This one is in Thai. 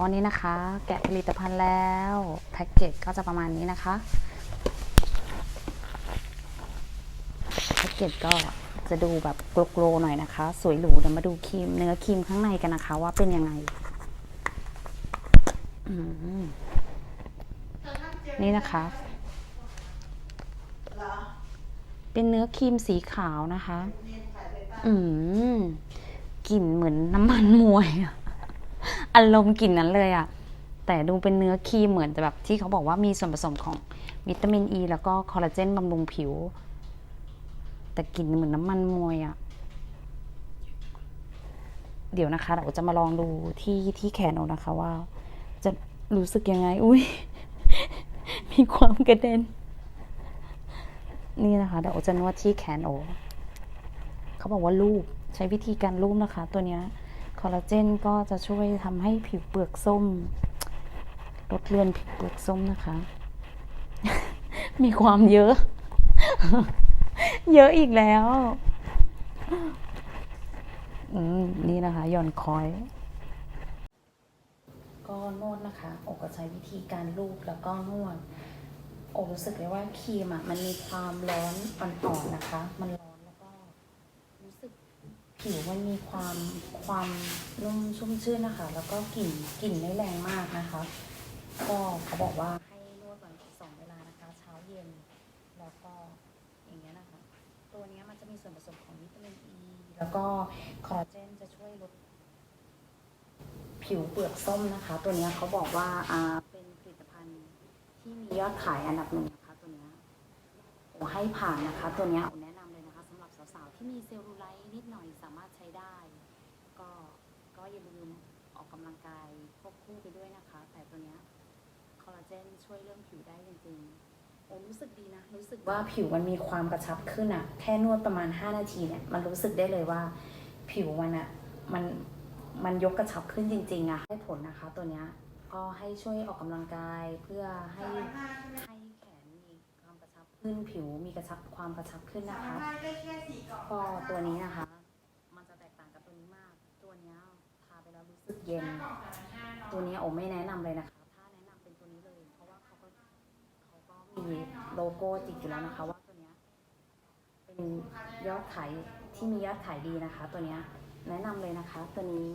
ก็นี่นะคะ แกะผลิตภัณฑ์แล้วแพ็กเกจก็จะประมาณนี้นะคะแพ็กเกจก็จะดูแบบโกลๆหน่อยนะคะ สวยหรูเดี๋ยวมาดูครีมเนื้อครีมข้างในกันนะคะ ว่าเป็นยังไงนี่นะคะ เป็นเนื้อครีมสีขาวนะคะ อืมกลิ่นเหมือนน้ำมันมวยอะ อารมณ์กลิ่นนั้นเลยอะแต่ดูเป็นเนื้อครีมเหมือนแต่แบบที่เขาบอกว่ามีส่วนผสมของวิตามินอ e ีแล้วก็คอลลาเจนบำรุงผิว แต่กลิ่นเหมือนน้ำมันมวยอะเดี๋ยวนะคะเราจะมาลองดูที่ที่แขนโอนะคะว่า จะรู้สึกยังไง อุ้ยมีความกระเด็น นี่นะคะเดี๋ยวจะนวดที่แขนโอเขาบอกว่าลูบใช้วิธีการลูบนะคะ ตัวเนี้ย คอลลาเจนก็จะช่วยทำให้ผิวเปลือกส้มลดเลือนผิวเปลือกส้มนะคะ มีความเยอะ เยอะอีกแล้วอนี่นะคะหย่อนคอย ก็นวดนะคะโอก็ใช้วิธีการลูบแล้วก็นวดโอรู้สึกเลยว่าครีมอะมันมีความร้อนอ่อนๆนะคะ มันร้อน ผิวมันมีความความนุ่มชุ่มชื่นนะคะ แล้วก็กลิ่นกลิ่นไม่แรงมากนะคะ ก็เขาบอกว่าให้นวดวันสองเวลานะคะ เช้าเย็น แล้วก็อย่างเงี้ยนะคะ ตัวเนี้ยมันจะมีส่วนผสมของวิตามินอ e, ีแล้วก็คอลลาเจนจะช่วยลดผิวเปลือกส้มนะคะ ตัวเนี้ยเขาบอกว่าอ่าเป็นผลิตภัณฑ์ที่มียอดขายอันดับหนึ่งนะคะตัวเนี้ยโอ้ให้ผ่านนะคะ ตัวเนี้ ที่มีเซลลูไลท์นิดหน่อยสามารถใช้ได้ ก็ก็อย่าลืมออกกำลังกายควบคู่ไปด้วยนะคะ แต่ตัวเนี้ยคอลลาเจนช่วยเรื่องผิวได้จริงๆโอ้รู้สึกดีนะ รู้สึกว่าผิวมันมีความกระชับขึ้นอะแค่นวดประมาณ 5 นาทีเนี่ยมันรู้สึกได้เลยว่า ผิวมันอะมันมันยกกระชับขึ้นจริงๆอะให้ผลนะคะ ตัวเนี้ยก็ให้ช่วยออกกำลังกายเพื่อให้ให้ ขึ้นผิวมีกระชับความกระชับขึ้นนะคะก็ตัวนี้นะคะ มันจะแตกต่างกับตัวนี้มาก ตัวนี้ทาไปแล้วรู้สึกเย็น ตัวนี้โอไม่แนะนำเลยนะคะ ถ้าแนะนำเป็นตัวนี้เลย เพราะว่าเขาก็เขาก็มีโลโก้ติดอยู่แล้วนะคะว่าตัวนี้เป็นยอดขายที่มียอดขายดีนะคะ ตัวนี้แนะนำเลยนะคะ ตัวนี้